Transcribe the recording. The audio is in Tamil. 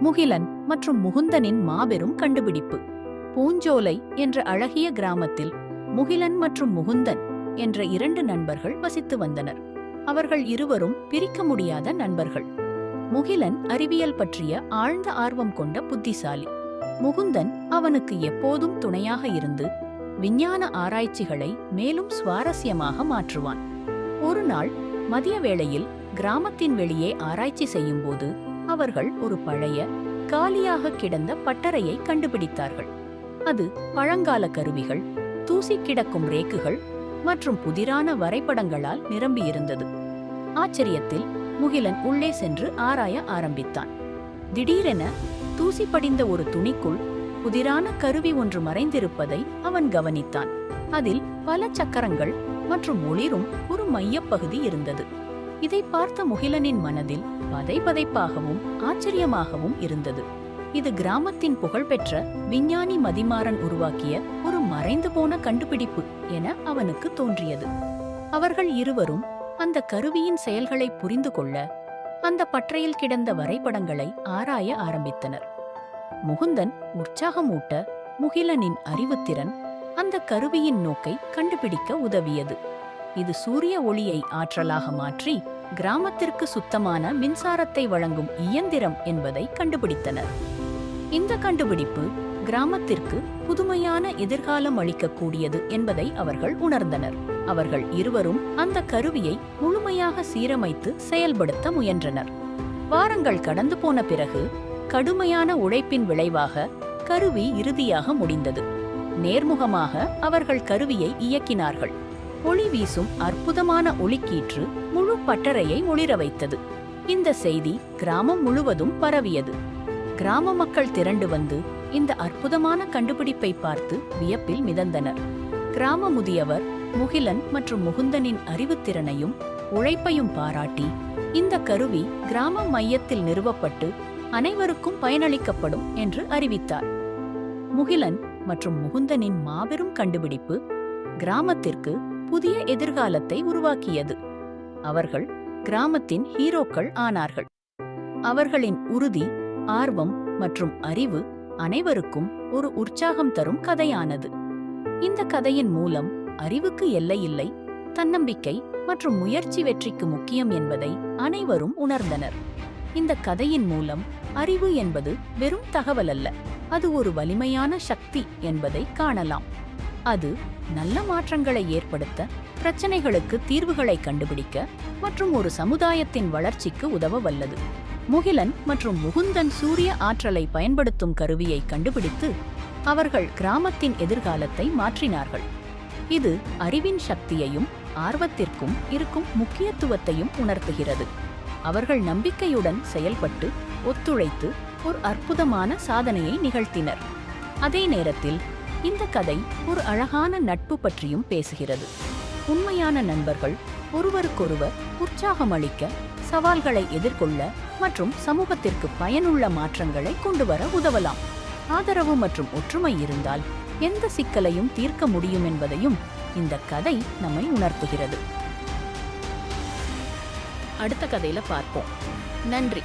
முகிலன் மற்றும் முகுந்தனின் மாபெரும் கண்டுபிடிப்பு. பூஞ்சோலை என்ற அழகிய கிராமத்தில் முகிலன் மற்றும் முகுந்தன் என்ற இரண்டு நண்பர்கள் வசித்து வந்தனர். அவர்கள் இருவரும் பிரிக்க முடியாத நண்பர்கள். முகிலன் அறிவியல் பற்றிய ஆழ்ந்த ஆர்வம் கொண்ட புத்திசாலி. முகுந்தன் அவனுக்கு எப்போதும் துணையாக இருந்து விஞ்ஞான ஆராய்ச்சிகளை மேலும் சுவாரஸ்யமாக மாற்றுவான். ஒரு நாள் மதிய வேளையில் கிராமத்தின் வெளியே ஆராய்ச்சி செய்யும்போது அவர்கள் ஒரு பழைய காலியாக கிடந்த பட்டறையை கண்டுபிடித்தார்கள். அது பழங்கால கருவிகள் தூசி கிடக்கும் ரேக்குகள் மற்றும் புதிரான வரைபடங்களால் நிரம்பியிருந்தது. ஆச்சரியத்தில் முகிலன் உள்ளே சென்று ஆராய ஆரம்பித்தான். திடீரென தூசி படிந்த ஒரு துணிக்குள் புதிரான கருவி ஒன்று மறைந்திருப்பதை அவன் கவனித்தான். அதில் பல சக்கரங்கள் மற்றும் ஒளிரும் ஒரு மையப்பகுதி இருந்தது. இதை பார்த்த முகிலனின் மனதில் பதை பதைப்பாகவும் ஆச்சரியமாகவும் இருந்தது. இது கிராமத்தின் புகழ்பெற்ற விஞ்ஞானி மதிமாறன் உருவாக்கிய ஒரு மறைந்து போன கண்டுபிடிப்பு என அவனுக்கு தோன்றியது. அவர்கள் இருவரும் அந்த கருவியின் செயல்களை புரிந்து கொள்ள அந்த பற்றையில் கிடந்த வரைபடங்களை ஆராய ஆரம்பித்தனர். முகுந்தன் உற்சாகமூட்ட முகிலனின் அறிவுத்திறன் அந்த கருவியின் நோக்கை கண்டுபிடிக்க உதவியது. இது சூரிய ஒளியை ஆற்றலாக மாற்றி கிராமத்திற்கு சுத்தமான மின்சாரத்தை வழங்கும் இயந்திரம் என்பதை கண்டுபிடித்தனர். இந்த கண்டுபிடிப்பு கிராமத்திற்கு புதுமையான எதிர்காலம் அளிக்கக்கூடியது என்பதை அவர்கள் உணர்ந்தனர். அவர்கள் இருவரும் அந்த கருவியை முழுமையாக சீரமைத்து செயல்படுத்த முயன்றனர். வாரங்கள் கடந்து போன பிறகு கடுமையான உழைப்பின் விளைவாக கருவி இறுதியாக முடிந்தது. நேர்முகமாக அவர்கள் கருவியை இயக்கினார்கள். ஒளி வீசும் அற்புதமான ஒளிக்கீற்று முழு பட்டறையை ஒளிர வைத்தது. இந்த செய்தி கிராமம் முழுவதும் பரவியது. கிராம மக்கள் திரண்டு வந்து இந்த அற்புதமான கண்டுபிடிப்பை பார்த்து வியப்பில் மிதந்தனர். கிராம முதியவர் முகிலன் மற்றும் முகுந்தனின் அறிவுத்திறனையும் உழைப்பையும் பாராட்டி இந்த கருவி கிராம மையத்தில் நிறுவப்பட்டு அனைவருக்கும் பயனளிக்கப்படும் என்று அறிவித்தார். முகிலன் மற்றும் முகுந்தனின் மாபெரும் கண்டுபிடிப்பு கிராமத்திற்கு புதிய எதிர்காலத்தை உருவாக்கியது. அவர்கள் கிராமத்தின் ஹீரோக்கள் ஆனார்கள். அவர்களின் உறுதி ஆர்வம் மற்றும் அறிவு அனைவருக்கும் ஒரு உற்சாகம் தரும் கதையானது. இந்த கதையின் மூலம் அறிவுக்கு எல்லையில்லை தன்னம்பிக்கை மற்றும் முயற்சி வெற்றிக்கு முக்கியம் என்பதை அனைவரும் உணர்ந்தனர். இந்த கதையின் மூலம் அறிவு என்பது வெறும் தகவல் அல்ல அது ஒரு வலிமையான சக்தி என்பதை காணலாம். அது நல்ல மாற்றங்களை ஏற்படுத்த பிரச்சனைகளுக்கு தீர்வுகளை கண்டுபிடிக்க மற்றும் ஒரு சமுதாயத்தின் வளர்ச்சிக்கு உதவ வல்லது முகிலன் மற்றும் முகுந்தன் சூரிய ஆற்றலை பயன்படுத்தும் கருவியை கண்டுபிடித்து அவர்கள் கிராமத்தின் எதிர்காலத்தை மாற்றினார்கள். இது அறிவின் சக்தியையும் ஆர்வத்திற்கும் இருக்கும் முக்கியத்துவத்தையும் உணர்த்துகிறது. அவர்கள் நம்பிக்கையுடன் செயல்பட்டு ஒத்துழைத்து ஒரு அற்புதமான சாதனையை நிகழ்த்தினர். அதே நேரத்தில் இந்த கதை ஒரு அழகான நட்பு பற்றியும் பேசுகிறது. உண்மையான நண்பர்கள் ஒருவருக்கொருவர் உற்சாகம் அளிக்க சவால்களை எதிர்கொள்ள மற்றும் சமூகத்திற்கு பயனுள்ள மாற்றங்களை கொண்டு வர உதவலாம். ஆதரவு மற்றும் ஒற்றுமை இருந்தால் எந்த சிக்கலையும் தீர்க்க முடியும் என்பதையும் இந்த கதை நம்மை உணர்த்துகிறது. அடுத்த கதையில பார்ப்போம். நன்றி.